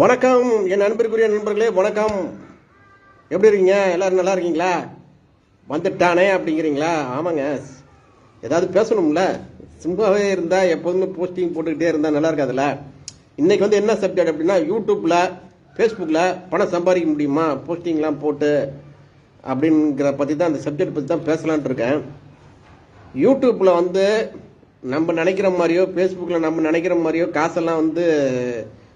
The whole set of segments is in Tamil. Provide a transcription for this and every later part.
வணக்கம் என் நண்பருக்குரிய நண்பர்களே வணக்கம். எப்படி இருக்கீங்க? எல்லாரும் நல்லா இருக்கீங்களா? வந்துட்டானே அப்படிங்கிறீங்களா? ஆமாங்க. ஏதாவது பேசணும்ல? சிம்பாவே இருந்தால் எப்போதுமே போஸ்டிங் போட்டுக்கிட்டே இருந்தால் நல்லா இருக்காதுல்ல? இன்னைக்கு வந்து என்ன சப்ஜெக்ட் அப்படின்னா யூடியூப்பில் ஃபேஸ்புக்கில் பணம் சம்பாதிக்க முடியுமா? போஸ்டிங்லாம் போட்டு அப்படிங்கிற பற்றி தான் அந்த சப்ஜெக்ட் பற்றி தான் பேசலான்ட்டு இருக்கேன். யூடியூப்பில் வந்து நம்ம நினைக்கிற மாதிரியோ ஃபேஸ்புக்கில் நம்ம நினைக்கிற மாதிரியோ காசெல்லாம் வந்து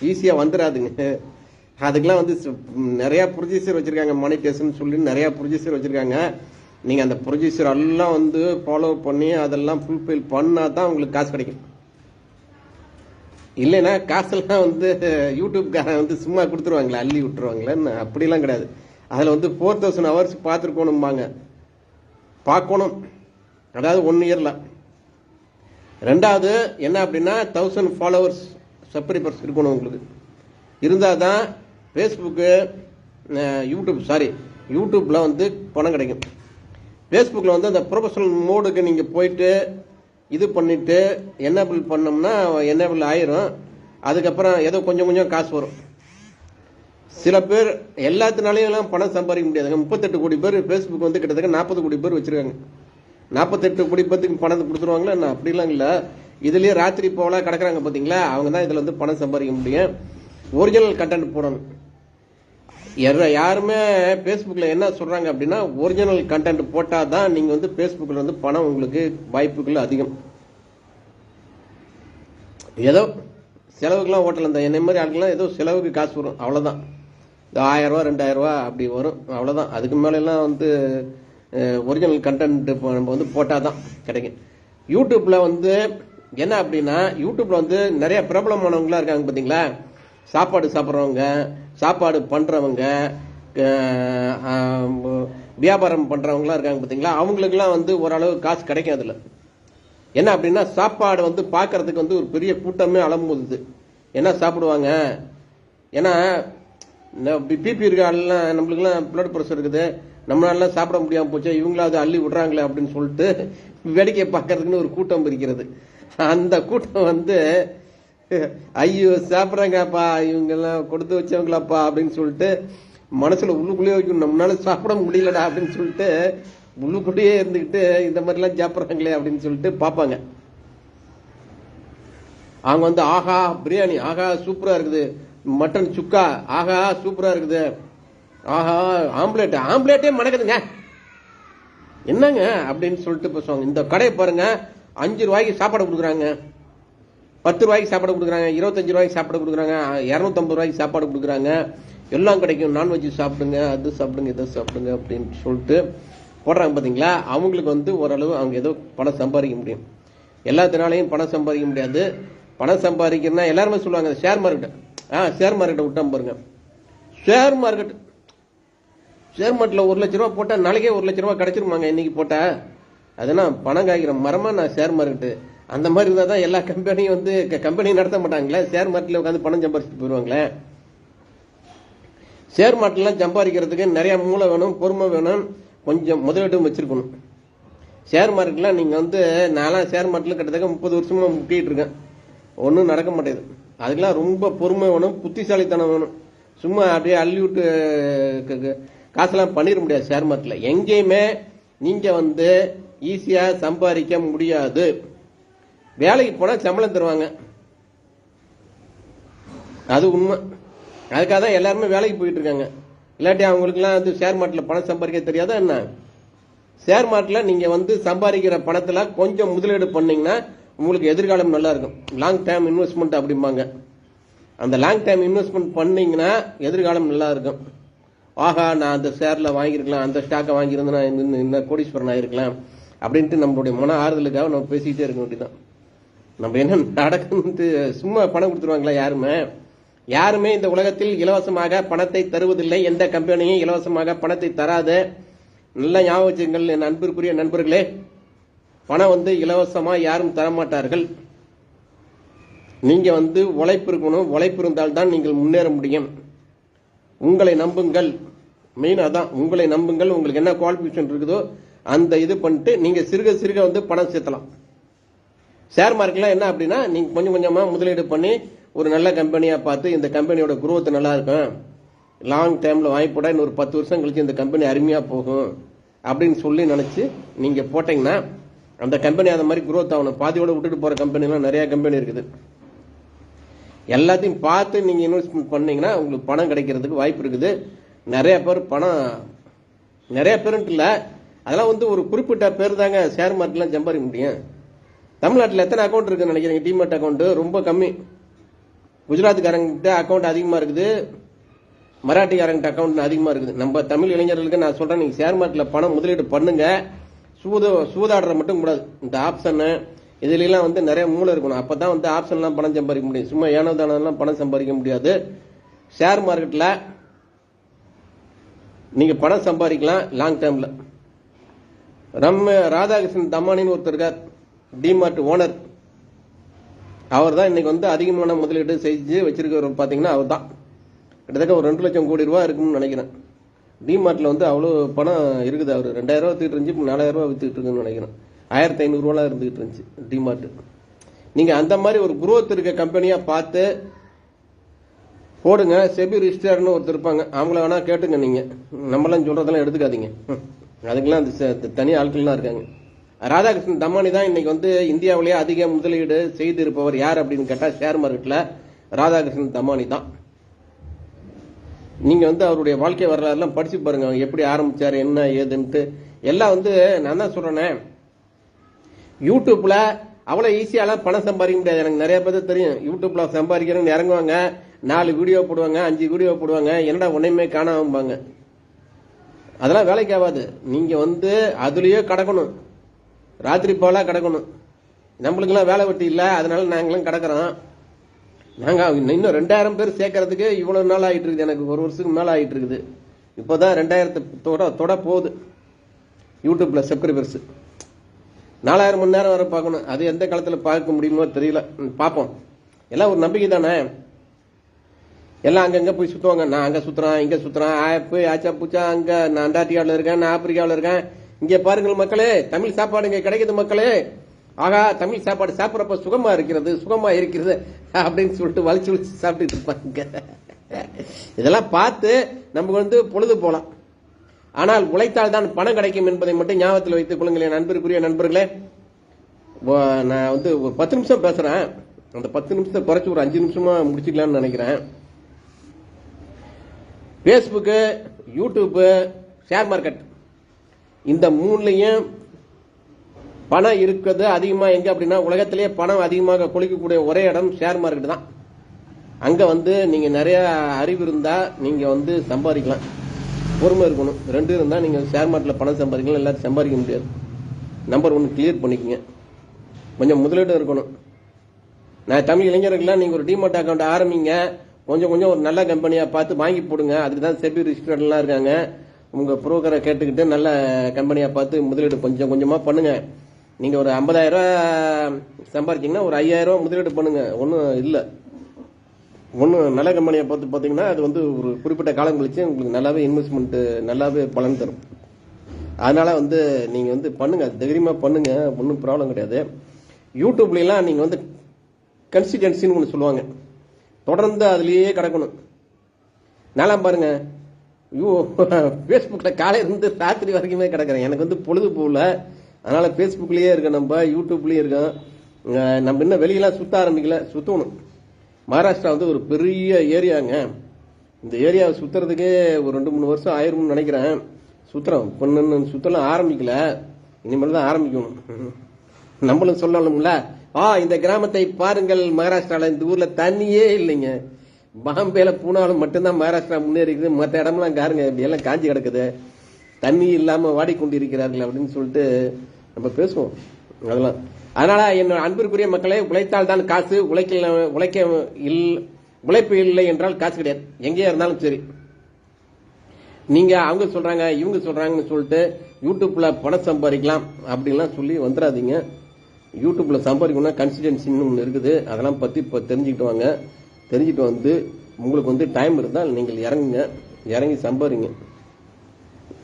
ஈஸியாக வந்துடாதுங்க அதுக்கெல்லாம் வந்து சு- நிறையா ப்ரொசீஜர் வச்சுருக்காங்க மானிட்டேஷன் சொல்லி நிறையா ப்ரொசீஜர் வச்சுருக்காங்க. நீங்கள் அந்த ப்ரொசீஜர் எல்லாம் வந்து ஃபாலோ பண்ணி அதெல்லாம் ஃபுல்ஃபில் பண்ணால் தான் உங்களுக்கு காசு கிடைக்கும். இல்லைன்னா காசெல்லாம் வந்து யூடியூப்காரன் வந்து சும்மா கொடுத்துருவாங்களே அள்ளி விட்டுருவாங்களேன்னு அப்படிலாம் கிடையாது. அதில் வந்து ஃபோர் தௌசண்ட் ஹவர்ஸ் பார்த்துருக்கணும்பாங்க. பார்க்கணும். அதாவது ஒன் இயரில் ரெண்டாவது என்ன அப்படின்னா தௌசண்ட் ஃபாலோவர்ஸ் சப்ஸ்கிரைபர்ஸ் இருக்கணும் உங்களுக்கு. இருந்தால் தான் ஃபேஸ்புக்கு யூடியூப் சாரி யூடியூப்பில் வந்து பணம் கிடைக்கும். ஃபேஸ்புக்கில் வந்து அந்த ப்ரொஃபஷனல் மோடுக்கு நீங்கள் போயிட்டு இது பண்ணிவிட்டு என்னபிள் பண்ணோம்னா என்னபிள் ஆயிரும். அதுக்கப்புறம் ஏதோ கொஞ்சம் கொஞ்சம் காசு வரும். சில பேர் எல்லாத்தினாலையும் பணம் சம்பாதிக்க முடியாதுங்க முப்பத்தெட்டு கோடி பேர் ஃபேஸ்புக் வந்து கிட்டத்தட்ட நாற்பது கோடி பேர் வச்சுருக்காங்க. நாற்பத்தெட்டு கோடி பேர்த்துக்கு பணத்தை கொடுத்துருவாங்களா என்ன? அப்படிலாம் இல்லை. இதுலேயே ராத்திரி போகலாம் கிடக்குறாங்க பார்த்தீங்களா அவங்க தான் இதில் வந்து பணம் சம்பாதிக்க முடியும். ஒரிஜினல் கண்டென்ட் போடணும். யார- யாருமே ஃபேஸ்புக்கில் என்ன சொல்கிறாங்க அப்படின்னா ஒரிஜினல் கண்டென்ட் போட்டால் தான் நீங்கள் வந்து ஃபேஸ்புக்கில் வந்து பணம் உங்களுக்கு வாய்ப்புகள் அதிகம். ஏதோ செலவுக்குலாம் ஓட்டலாம் இந்த என்ன மாதிரி ஆட்கள்லாம் ஏதோ செலவுக்கு காசு வரும். அவ்வளோதான் இந்த ஆயிரரூவா ரெண்டாயிரரூவா ரூபா அப்படி வரும். அவ்வளோதான் அதுக்கு மேலெல்லாம் வந்து ஒரிஜினல் கண்டென்ட் நம்ம வந்து போட்டால் தான் கிடைக்கும் யூடியூப்பில் வந்து என்ன அப்படின்னா யூடியூப்பில் வந்து நிறைய பிரபலமானவங்களா இருக்காங்க பார்த்தீங்களா சாப்பாடு சாப்பிட்றவங்க சாப்பாடு பண்ணுறவங்க வியாபாரம் பண்ணுறவங்களாம் இருக்காங்க பார்த்தீங்களா அவங்களுக்குலாம் வந்து ஓரளவு காசு கிடைக்கும் அதில் என்ன அப்படின்னா சாப்பாடு வந்து பார்க்கறதுக்கு வந்து ஒரு பெரிய கூட்டமே அலம்புது. என்ன சாப்பிடுவாங்க? ஏன்னா பிபி இருக்க நம்மளுக்குலாம் பிளட் ப்ரெஷர் இருக்குது. நம்மளாலாம் சாப்பிட முடியாமல் போச்சு. இவங்களாவது அள்ளி விடுறாங்களே அப்படின்னு சொல்லிட்டு வேடிக்கை பார்க்கறதுக்குன்னு ஒரு கூட்டம் இருக்கிறது. அந்த கூட்டம் வந்து ஐயோ சாப்பிட்றாங்கப்பா இவங்கெல்லாம் கொடுத்து வச்சவங்களாப்பா அப்படின்னு சொல்லிட்டு மனசில் உள்ளுக்குள்ளேயே வைக்கணும். நம்மளால சாப்பிட முடியலடா அப்படின்னு சொல்லிட்டு உள்ளுக்குள்ளேயே இருந்துக்கிட்டு இந்த மாதிரிலாம் சாப்பிட்றாங்களே அப்படின்னு சொல்லிட்டு பார்ப்பாங்க. அவங்க வந்து ஆஹா பிரியாணி ஆஹா சூப்பராக இருக்குது. மட்டன் சுக்கா ஆஹா சூப்பராக இருக்குது. ஆஹா ஆம்லேட் ஆம்லேட்டே மணக்குதுங்க. என்னங்க அப்படின்னு சொல்லிட்டு பேசுவாங்க. இந்த கடையை பாருங்கள் அஞ்சு ரூபாய்க்கு சாப்பாடு கொடுக்குறாங்க. பத்து ரூபாய்க்கு சாப்பாடு கொடுக்குறாங்க. இருபத்தஞ்சு ரூபாய்க்கு சாப்பாடு கொடுக்குறாங்க. இரநூத்தம்பது ரூபாய்க்கு சாப்பாடு கொடுக்குறாங்க. எல்லாம் கிடைக்கும். நான்வெஜ் சாப்பிடுங்க அது சாப்பிடுங்க இதை சாப்பிடுங்க அப்படின்னு சொல்லிட்டு போடுறாங்க பார்த்தீங்களா அவங்களுக்கு வந்து ஓரளவு அவங்க ஏதோ பணம் சம்பாதிக்க முடியும். எல்லாத்தினாலையும் பணம் சம்பாதிக்க முடியாது. பணம் சம்பாதிக்கணும்னா எல்லாருமே சொல்லுவாங்க ஷேர் மார்க்கெட் ஆ ஷேர் மார்க்கெட்டை விட்டா பாருங்க. ஷேர் மார்க்கெட் ஷேர் மார்க்கெட்டில் ஒரு லட்ச ரூபா போட்டால் நாளைக்கே ஒரு லட்ச ரூபா கிடச்சிருமாங்க இன்னைக்கு போட்டால் அதெல்லாம் பணம் காய்க்கிற மரமா நான் ஷேர் மார்க்கெட்டு அந்த மாதிரி இருந்தால் தான் எல்லா கம்பெனியும் வந்து கம்பெனி நடத்த மாட்டாங்களே. ஷேர் மார்க்கெட்டில் உட்காந்து பணம் சம்பாதிச்சுட்டு போயிடுவாங்களே ஷேர் மார்க்கெட்லாம் சம்பாதிக்கிறதுக்கு நிறைய மூளை வேணும் பொறுமை வேணும். கொஞ்சம் முதலீட்டும் வச்சிருக்கணும். ஷேர் மார்க்கெட்லாம் நீங்கள் வந்து நான்லாம் ஷேர் மார்க்கெட்டில் கிட்டத்தட்ட முப்பது வருஷமாக முக்கிட்டு இருக்கேன். ஒன்றும் நடக்க மாட்டேங்குது. அதுக்கெல்லாம் ரொம்ப பொறுமை வேணும் புத்திசாலித்தனம் வேணும். சும்மா அப்படியே அள்ளி விட்டு க- க- காசெல்லாம் பண்ணிட முடியாது ஷேர் மார்க்கெட்டில் எங்கேயுமே நீங்கள் வந்து ஈஸியாக சம்பாதிக்க முடியாது. வேலைக்கு போனால் சம்பளம் தருவாங்க. அது உண்மை. அதுக்காக தான் எல்லாருமே வேலைக்கு போயிட்டு இருக்காங்க. இல்லாட்டி அவங்களுக்குலாம் வந்து ஷேர் மார்க்கெட்டில் பணம் சம்பாதிக்க தெரியாதா என்ன? ஷேர் மார்க்கெட்டில் நீங்கள் வந்து சம்பாதிக்கிற பணத்தில் கொஞ்சம் முதலீடு பண்ணீங்கன்னா உங்களுக்கு எதிர்காலம் நல்லா இருக்கும். லாங் டேர்ம் இன்வெஸ்ட்மெண்ட் அப்படிம்பாங்க. அந்த லாங் டைம் இன்வெஸ்ட்மெண்ட் பண்ணீங்கன்னா எதிர்காலம் நல்லா இருக்கும். ஆஹா நான் அந்த ஷேரில் வாங்கியிருக்கலாம் அந்த ஸ்டாக்கை வாங்கியிருந்தேன் நான் இன்னும் இன்னும் கோடீஸ்வரன் ஆயிருக்கலாம். அப்படின்ட்டு நம்மளுடைய மன ஆறுதலுக்காக நம்ம பேசிக்கிட்டே இருக்க வேண்டியதான் நம்ம என்ன நடக்குன்ட்டு சும்மா பணம் கொடுத்துருவாங்களா யாருமே? யாருமே இந்த உலகத்தில் இலவசமாக பணத்தை தருவதில்லை. எந்த கம்பெனியும் இலவசமாக பணத்தை தராது. நல்ல ஞாபகம் வச்சுங்கள் என் அன்பிற்குரிய நண்பர்களே. பணம் வந்து இலவசமாக யாரும் தரமாட்டார்கள். நீங்கள் வந்து உழைப்பு இருக்கணும். உழைப்பு இருந்தால் தான் நீங்கள் முன்னேற முடியும். உங்களை நம்புங்கள். மெயின் அதான் உங்களை நம்புங்கள். உங்களுக்கு என்ன குவாலிஃபிகேஷன் இருக்குதோ அந்த இது பண்ணிட்டு நீங்க சிறுக சிறுக வந்து பணம் சேர்த்தலாம் ஷேர் மார்க்கெட்ல என்ன அப்படின்னா நீங்க கொஞ்சம் கொஞ்சமா முதலீடு பண்ணி ஒரு நல்ல கம்பெனியாக பார்த்து இந்த கம்பெனியோட குரோத் நல்லா இருக்கும். லாங் டைமில் வாங்கி போட இன்னொரு பத்து வருஷம் கழிச்சு இந்த கம்பெனி அருமையாக போகும். அப்படின்னு சொல்லி நினச்சி நீங்கள் போட்டீங்கன்னா அந்த கம்பெனி அந்த மாதிரி குரோத் ஆகணும். பாதியோட விட்டுட்டு போகிற கம்பெனிலாம் நிறைய கம்பெனி இருக்குது. எல்லாத்தையும் பார்த்து நீங்கள் இன்வெஸ்ட்மெண்ட் பண்ணீங்கன்னா உங்களுக்கு பணம் கிடைக்கிறதுக்கு வாய்ப்பு இருக்குது. நிறைய பேர் பணம் நிறைய பேருன்ட்டு இல்லை அதெல்லாம் வந்து ஒரு குறிப்பிட்ட பேர் தாங்க ஷேர் மார்க்கெட்லாம் சம்பாதிக்க முடியும் தமிழ்நாட்டில் எத்தனை அக்கௌண்ட் இருக்குன்னு நினைக்கிறீங்க? டிமெட் அக்கௌண்ட்டு ரொம்ப கம்மி. குஜராத்துக்காரங்கிட்ட அக்கௌண்ட் அதிகமாக இருக்குது. மராட்டிக்காரங்கிட்ட அக்கௌண்ட் அதிகமாக இருக்குது. நம்ம தமிழ் இளைஞர்களுக்கு நான் சொல்கிறேன் நீங்கள் ஷேர் மார்க்கெட்டில் பணம் முதலீடு பண்ணுங்க. சூத சூதாடுற மட்டும் கூடாது. இந்த ஆப்ஷனு இதுலலாம் வந்து நிறைய மூளை இருக்கணும். அப்போ தான் வந்து ஆப்ஷன்லாம் பணம் சம்பாதிக்க முடியும். சும்மா ஏனோ பணம் சம்பாதிக்க முடியாது. ஷேர் மார்க்கெட்டில் நீங்கள் பணம் சம்பாதிக்கலாம் லாங் டேர்மில் நம்ம ராதாகிருஷ்ணன் தம்மானின்னு ஒருத்தர் இருக்கார். டிமார்ட் ஓனர் அவர் தான் இன்னைக்கு வந்து அதிகமான முதலீடு செஞ்சு வச்சிருக்கிறவர் பார்த்தீங்கன்னா அவர் தான் கிட்டத்தட்ட ஒரு ரெண்டு லட்சம் கோடி ரூபா இருக்கும்னு நினைக்கிறேன். டிமார்ட்டில் வந்து அவ்வளோ பணம் இருக்குது. அவர் ரெண்டாயிரம் ரூபா இருந்துச்சு இப்போ நாலாயிரம் ரூபா வித்துட்டு இருக்குன்னு நினைக்கிறேன். ஆயிரத்தி ஐநூறுரூவாலாம் இருந்துகிட்டு இருந்துச்சு டிமார்ட் நீங்கள் அந்த மாதிரி ஒரு குரோத் இருக்க கம்பெனியாக பார்த்து போடுங்க. செபி ரிஜிஸ்டர்னு ஒருத்தர் இருப்பாங்க. அவங்கள வேணால் கேட்டுங்க நீங்கள் நம்மளாம் சொல்கிறதெல்லாம் எடுத்துக்காதீங்க. அதுக்கெல்லாம் அந்த ச- தனி ஆட்கள்லாம் இருக்காங்க. ராதாகிருஷ்ணன் தம்மானி தான் இன்னைக்கு வந்து இந்தியாவிலேயே அதிக முதலீடு செய்து இருப்பவர் யார் அப்படின்னு கேட்டால் ஷேர் மார்க்கெட்டில் ராதாகிருஷ்ணன் தம்மானி தான். நீங்கள் வந்து அவருடைய வாழ்க்கை வரலாறுலாம் படிச்சு பாருங்க. அவங்க எப்படி ஆரம்பிச்சாரு என்ன ஏதுன்ட்டு. எல்லாம் வந்து நான் தான் சொல்கிறேனே யூடியூப்பில் அவ்வளோ ஈஸியாலாம் பணம் சம்பாதிக்க முடியாது. எனக்கு நிறைய பேர் தெரியும். யூடியூப்பில் சம்பாதிக்கிறேன்னு இறங்குவாங்க. நாலு வீடியோ போடுவாங்க அஞ்சு வீடியோ போடுவாங்க. என்னடா ஒன்னையுமே காணாமபாங்க அதெல்லாம் வேலைக்கு ஆகாது. நீங்க வந்து அதுலயே கிடக்கணும். ராத்திரி போல கிடக்கணும். நம்மளுக்கெல்லாம் வேலை வெட்டி இல்லை அதனால நாங்களும் கிடக்கிறோம். நாங்க இன்னும் ரெண்டாயிரம் பேர் சேர்க்கறதுக்கு இவ்வளவு நாள் ஆயிட்டு இருக்குது. எனக்கு ஒரு வருஷத்துக்கு மேல ஆயிட்டு இருக்குது. இப்போதான் ரெண்டாயிரத்து தொட தொட போகுது. யூடியூப்ல சப்ஸ்கிரைபர்ஸ் நாலாயிரம் மணி நேரம் வரை பார்க்கணும். அது எந்த காலத்தில் பார்க்க முடியுமோ தெரியல. பார்ப்போம். எல்லாம் ஒரு நம்பிக்கை தானே எல்லாம் அங்கங்க போய் சுத்துவாங்க. நான் அங்க சுத்துறேன் இங்க சுத்துறேன். ஆப்பு ஆச்சா பூச்சா அங்க நான் அண்டார்டிகாவில் இருக்கேன் நான் ஆப்பிரிக்காவில் இருக்கேன். இங்க பாருங்கள் மக்களே தமிழ் சாப்பாடு இங்க கிடைக்குது மக்களே. ஆகா தமிழ் சாப்பாடு சாப்பிட்றப்ப சுகமா இருக்கிறது சுகமா இருக்கிறது அப்படின்னு சொல்லிட்டு வலிச்சு வலிச்சு சாப்பிட்டுட்டு இருப்பாங்க. இதெல்லாம் பார்த்து நமக்கு வந்து பொழுது போலாம் ஆனால் உழைத்தால் தான் பணம் கிடைக்கும் என்பதை மட்டும் ஞாபகத்தில் வைத்துக் கொள்ளுங்கள் என் நண்பருக்குரிய நண்பர்களே நான் வந்து ஒரு பத்து நிமிஷம் பேசுறேன். அந்த பத்து நிமிஷத்தை குறைச்சி ஒரு அஞ்சு நிமிஷமா முடிச்சுக்கலாம்னு நினைக்கிறேன். ஃபேஸ்புக்கு யூடியூப்பு ஷேர் மார்க்கெட் இந்த மூணுலையும் பணம் இருக்கிறது அதிகமாக எங்கே அப்படின்னா உலகத்திலேயே பணம் அதிகமாக கொளிக்கக்கூடிய ஒரே இடம் ஷேர் மார்க்கெட் தான். அங்கே வந்து நீங்கள் நிறைய அறிவு இருந்தால் நீங்கள் வந்து சம்பாதிக்கலாம். பொறுமை இருக்கணும். ரெண்டு இருந்தால் நீங்கள் ஷேர் மார்க்கெட்டில் பணம் சம்பாதிக்கலாம் எல்லாரும் சம்பாதிக்க முடியாது. நம்பர் ஒன்று கிளியர் பண்ணிக்கங்க. கொஞ்சம் முதலீடு இருக்கணும். நான் தமிழ் இளைஞர்கள்லாம் நீங்கள் ஒரு டிமார்ட் அக்கௌண்ட் ஆரம்பிங்க. கொஞ்சம் கொஞ்சம் ஒரு நல்ல கம்பெனியா பார்த்து வாங்கி போடுங்க. அதுக்கு தான் செபி ரிஜிஸ்டர்லாம் இருக்காங்க. உங்க புரோக்கரை கேட்டுக்கிட்டு நல்ல கம்பெனியா பார்த்து முதலீடு கொஞ்சம் கொஞ்சமா பண்ணுங்க. நீங்க ஒரு 50000 ரூபாய் சம்பாதிச்சீங்கன்னா ஒரு ஐயாயிரம் ரூபா முதலீடு பண்ணுங்க. ஒன்றும் இல்லை. ஒன்றும் நல்ல கம்பெனியை பார்த்து பார்த்தீங்கன்னா அது வந்து ஒரு குறிப்பிட்ட காலம் கழிச்சு உங்களுக்கு நல்லாவே இன்வெஸ்ட்மெண்ட் நல்லாவே பலன் தரும். அதனால வந்து நீங்க வந்து பண்ணுங்க. தைரியமா பண்ணுங்க. ஒன்றும் ப்ராப்ளம் கிடையாது. யூடியூப்லாம் நீங்க வந்து கன்சிஸ்டன்சின்னு ஒன்று சொல்லுவாங்க. தொடர்ந்து அதுலேயே கிடக்கணும். நல்லா பாருங்க ஐயோ ஃபேஸ்புக்கில் காலையிலேருந்து ராத்திரி வரைக்குமே கிடக்குறேன். எனக்கு வந்து பொழுது போகல அதனால் ஃபேஸ்புக்லேயே இருக்கேன் நம்ம யூடியூப்லேயே இருக்கோம் நம்ம இன்னும் வெளியெல்லாம் சுத்த ஆரம்பிக்கல சுற்றணும் மகாராஷ்டிரா வந்து ஒரு பெரிய ஏரியாங்க. இந்த ஏரியாவை சுற்றுறதுக்கே ஒரு ரெண்டு மூணு வருஷம் ஆயிரும்னு நினைக்கிறேன். சுற்றுறோம் பொண்ணுன்னு சுத்தலாம் ஆரம்பிக்கல. இனிமேல் தான் ஆரம்பிக்கணும். நம்மளும் சொல்லணும்ல. ஆ இந்த கிராமத்தை பாருங்கள் மகாராஷ்டிரால. இந்த ஊர்ல தண்ணியே இல்லைங்க. பாம்பேல பூனாலும் மட்டும்தான் மகாராஷ்டிரா முன்னேறிக்குது. மற்ற இடம்லாம் காருங்க எல்லாம் காஞ்சி கிடக்குது. தண்ணி இல்லாம வாடிக்கொண்டிருக்கிறார்கள் அப்படின்னு சொல்லிட்டு நம்ம பேசுவோம். அதெல்லாம். அதனால என்னோட அன்பிற்குரிய மக்களே உழைத்தால் தான் காசு உழைக்கல உழைக்க இல் உழைப்பு இல்லை என்றால் காசு கிடையாது. எங்கேயா இருந்தாலும் சரி. நீங்க அவங்க சொல்றாங்க இவங்க சொல்றாங்கன்னு சொல்லிட்டு யூடியூப்ல பணம் சம்பாதிக்கலாம் அப்படின்லாம் சொல்லி வந்துடாதீங்க. யூடியூப்பில் சம்பாதிக்கணும்னா கன்சிடென்சின்னு ஒன்று இருக்குது. அதெல்லாம் பற்றி இப்போ தெரிஞ்சுக்கிட்டு வாங்க. தெரிஞ்சுட்டு வந்து உங்களுக்கு வந்து டைம் இருந்தால் நீங்கள் இறங்குங்க. இறங்கி சம்பாதிங்க.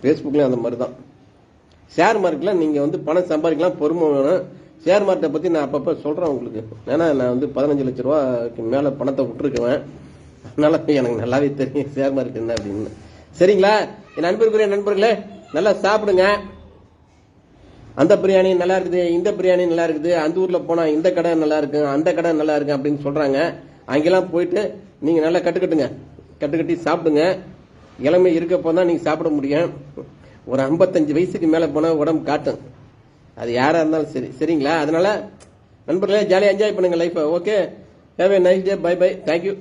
ஃபேஸ்புக்லேயும் அந்த மாதிரி தான் ஷேர் மார்க்கெட்டில் நீங்கள் வந்து பணம் சம்பாதிக்கலாம் பொறுமை வேணும். ஷேர் மார்க்கெட்டை பற்றி நான் அப்பப்போ சொல்கிறேன் உங்களுக்கு. ஏன்னா நான் வந்து பதினஞ்சு லட்ச ரூபாய்க்கு மேலே பணத்தை விட்டுருக்குவேன். அதனால எனக்கு நல்லாவே தெரியும் ஷேர் மார்க்கெட் என்ன அப்படின்னு. சரிங்களா? என் நண்பருக்குரிய நண்பர்களே நல்லா சாப்பிடுங்க. அந்த பிரியாணி நல்லா இருக்குது இந்த பிரியாணி நல்லா இருக்குது அந்த ஊர்ல போனா இந்த கடை நல்லா இருக்கு அந்த கடை நல்லா இருக்கு அப்படின்னு சொல்றாங்க. அங்கெல்லாம் போயிட்டு நீங்க நல்லா கட்டுக்கட்டுங்க. கட்டுக்கட்டி சாப்பிடுங்க. இளமை இருக்கப்போ தான் நீங்க சாப்பிட முடியும். ஒரு 55 வயசுக்கு மேல போனா உடம்பு காட்டும். அது யாரா இருந்தாலும் சரி சரிங்களா? அதனால நண்பர்களே ஜாலியாக என்ஜாய் பண்ணுங்க லைஃப்பை okay have a nice day bye bye thank you